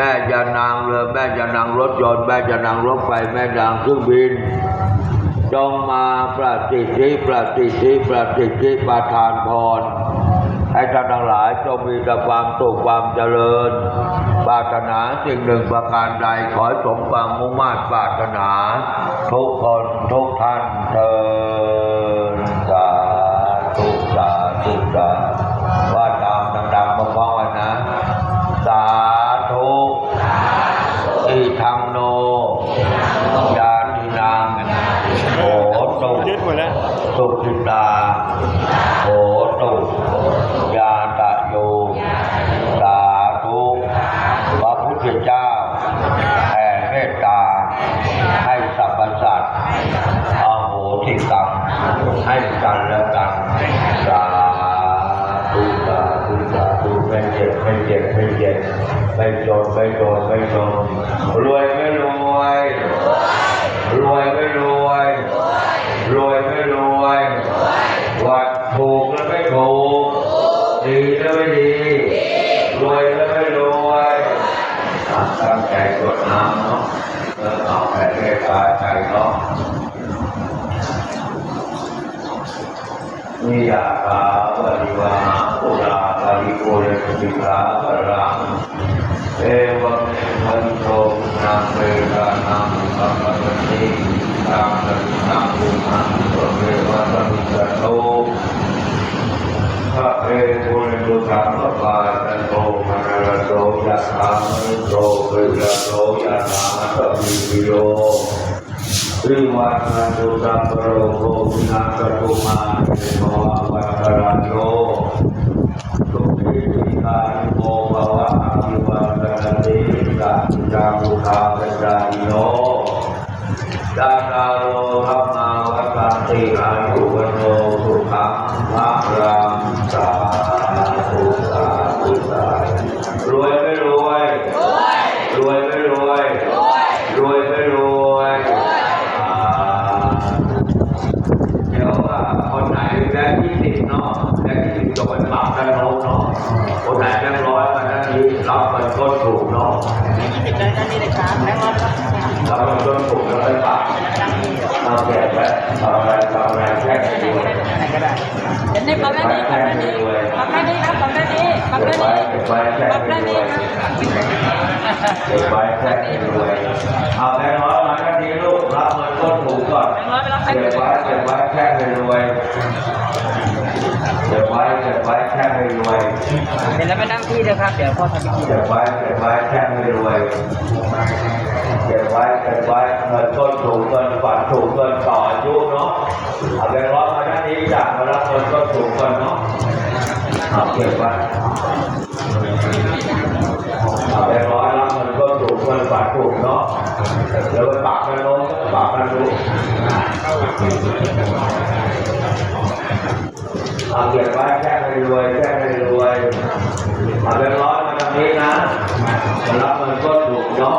แม่จะนางเรือแม่จะนางรถยนต์แม่จะนางรถไฟแม่นางเครื่องบินจงมาประสิทธิประสิทธิประสิทธิประทานพรให้ท่านทั้งหลายจงมีแต่ความสุขความเจริญ ปรารถนาสิ่งหนึ่งประการใดขอสมความมุ่งมา่ปรารถนา ทุกคนทุกท่านเทิน โหตุยึดหมดแล้วสุขิตาโหตุยาตะโยสาธุพระพุทธเจ้าแผ่เมตตา ให้สรรพสัตว์อโหสิกรรมให้กันและกันสาธุสาธุสาธุไม่เจ็บไม่เจ็บไม่เจ็บไม่จนไม่จนไม่จนรวยไม่รวย รวยไม่รวย รวยไม่รวยวัดถูกแล้วไม่ถูก ดีแล้วไม่ดีรวยแล้วไม่รวยตั้งใจกดน้ำเนาะเออเอาแผ่เมตตาใจเนาะนิยาคาปริวาปุราปริโกเรติกาปรังเอวเมวันโตนาเปกานังสัมปะติตังสังฆุนังสเววัตมิจโตพระเอตุ เรตุสังกปาจันโตมนรโตยะถามนุโตปิระโตยะถามะตมิปิโยวิวัฒนตุสัพพโรโควินาศตุมาเตโมวัตระโย แค์ยี่สิบเนาะแบงค์ยี่สิบจบเป็นปากได้น้เนาะคนไหนแบงค์ร้อยมานั้นนี้รับมันคนถูกเนาะยี่สิบเลยนะนี่เลยครับแบงค์ร้อยครับรับมันก็ถูกแล้วไปปากเอาแก่ไปเอาอะไรเอาอะไรแค่ไหนด้วยไหนก็ได้เดี๋ยวนี้ปรับได้ดีปรับได้ดีปรับได้ครับปรับได้ดีปรับ เก็ได้บไว้เก็บไว้แค่ไหนได้ดีด้วยเก็บไว้แค่ไหนด้วยเอาแบงค์ร้อยมาแค่นี้ลูกรับเงินต้นถูกก่อนแบงค์ร้อยไปรับแบงเก็บไว้เก็บไว้แค่ไหนด้วยเก็บไว้เก็บไว้แค่ไหนด้วยเดี๋ยวเราไปนั่งที่เดียวครับเดี๋ยวพ่อทำพิธีเก็บไว้เก็บไว้แค่ไหนด้วยเก็บไว้เก็บไว้เงินต้นถูกเงินฝันถูกเงินต่ออายุเนาะเอาแบงค์ร้อยมาแค่นี้จากมารับเงินต้นถูกก่อนเนาะ เอาเก็บไว้เอาไปร้อยรับเงินก็ถูกเงินบาทถูกเนาะเดี๋ยวไปปากกันโน้ปากกันดูเอาเก็บไว้แค่ให้รวยแค่ให้รวยเอาไปร้อยมาทางนี้นะจะรับเงินก็ถูกเนาะ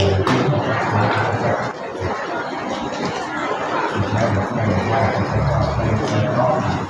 Thank you.